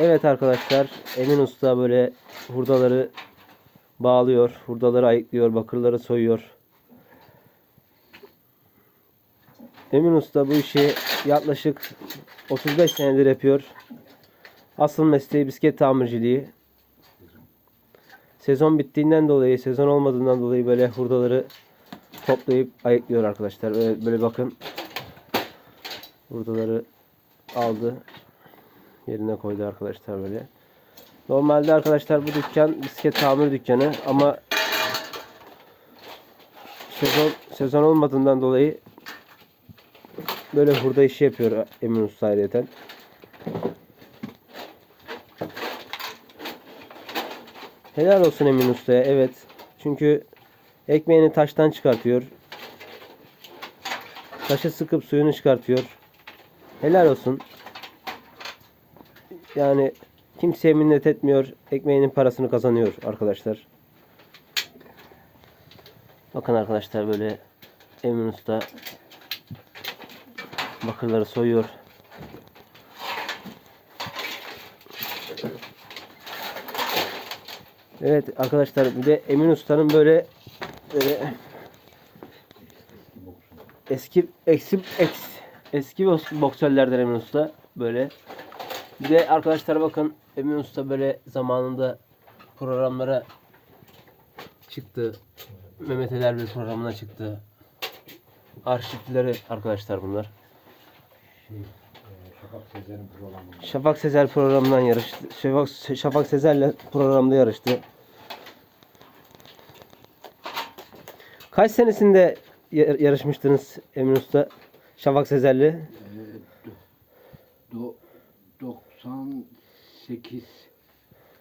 Evet arkadaşlar Emin Usta böyle hurdaları bağlıyor. Hurdaları ayıklıyor. Bakırları soyuyor. Emin Usta bu işi yaklaşık 35 senedir yapıyor. Asıl mesleği bisiklet tamirciliği. Sezon bittiğinden dolayı, sezon olmadığından dolayı böyle hurdaları toplayıp ayıklıyor arkadaşlar. Böyle, böyle bakın. Hurdaları aldı. Yerine koydu arkadaşlar böyle. Normalde arkadaşlar bu dükkan bisiklet tamir dükkanı ama sezon sezon olmadığından dolayı böyle hurda işi yapıyor Emin Usta ayrıyeten. Helal olsun Emin Usta'ya. Evet. Çünkü ekmeğini taştan çıkartıyor. Taşı sıkıp suyunu çıkartıyor. Helal olsun. Yani kimseye minnet etmiyor. Ekmeğinin parasını kazanıyor arkadaşlar. Bakın arkadaşlar böyle Emin Usta bakırları soyuyor. Evet arkadaşlar bir de Emin Usta'nın böyle böyle eski eski eski, eski boks- boksörlerden Emin Usta böyle. Bir de arkadaşlar bakın Emin Usta böyle zamanında programlara çıktı. Mehmet Eler bir programına çıktı. Arşivleri arkadaşlar bunlar. Şey, e, Şafak Sezer'in programında. Şafak Sezer programından yarıştı. Şafak, Şafak Sezer'le programda yarıştı. Kaç senesinde yar- yarışmıştınız Emin Usta? Şafak Sezer'le. E, do, 98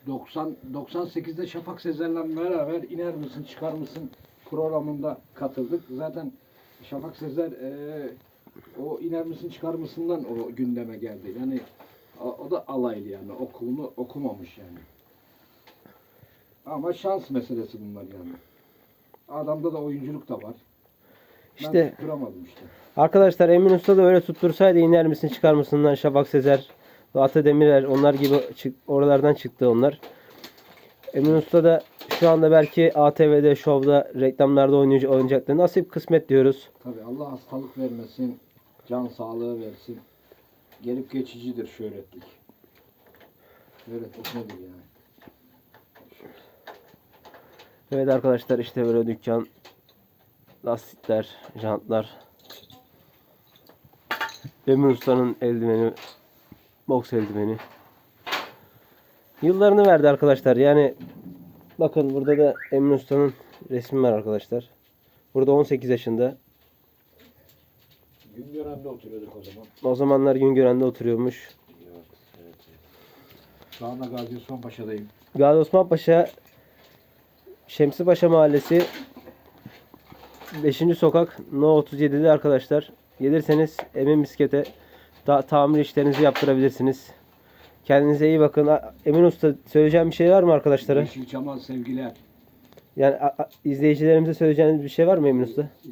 90 98'de Şafak Sezer'le beraber iner misin çıkar mısın programında katıldık. Zaten Şafak Sezer e, o iner misin çıkar mısından o gündeme geldi. Yani o, o da alaylı yani okulunu okumamış yani. Ama şans meselesi bunlar yani. Adamda da oyunculuk da var. Ben İşte tutturamadım işte. arkadaşlar Emin Usta da öyle tuttursaydı iner misin çıkar mısından Şafak Sezer, Ata Demirer onlar gibi çık, oralardan çıktı onlar. Emin Usta da şu anda belki ATV'de, şovda, reklamlarda oynayacak, oynayacaktı. Nasip kısmet diyoruz. Tabii Allah hastalık vermesin, can sağlığı versin. Gelip geçicidir şöhretlik. Şöhretlik nedir yani? Evet arkadaşlar işte böyle dükkan lastikler, jantlar. Emin Usta'nın eldiveni, boks eldiveni. Yıllarını verdi arkadaşlar. Yani bakın burada da Emin Usta'nın resmi var arkadaşlar. Burada 18 yaşında. Güngören'de oturuyorduk o zaman. O zamanlar Güngören'de oturuyormuş. Evet, evet. Şu anda Gazi Osman Paşa'dayım. Gazi Osman Paşa Şemsipaşa Mahallesi 5. sokak No 37'de arkadaşlar. Gelirseniz Emin Bisiklet'e ta- tamir işlerinizi yaptırabilirsiniz. Kendinize iyi bakın. Emin Usta söyleyeceğim bir şey var mı arkadaşlara? Yeşilçam'a sevgiler. Yani a- a- izleyicilerimize söyleyeceğiniz bir şey var mı Emin Usta? Ee,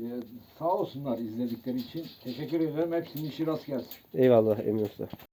sağ olsunlar izledikleri için. Teşekkür ederim. Hepsinin işi rast gelsin. Eyvallah Emin Usta.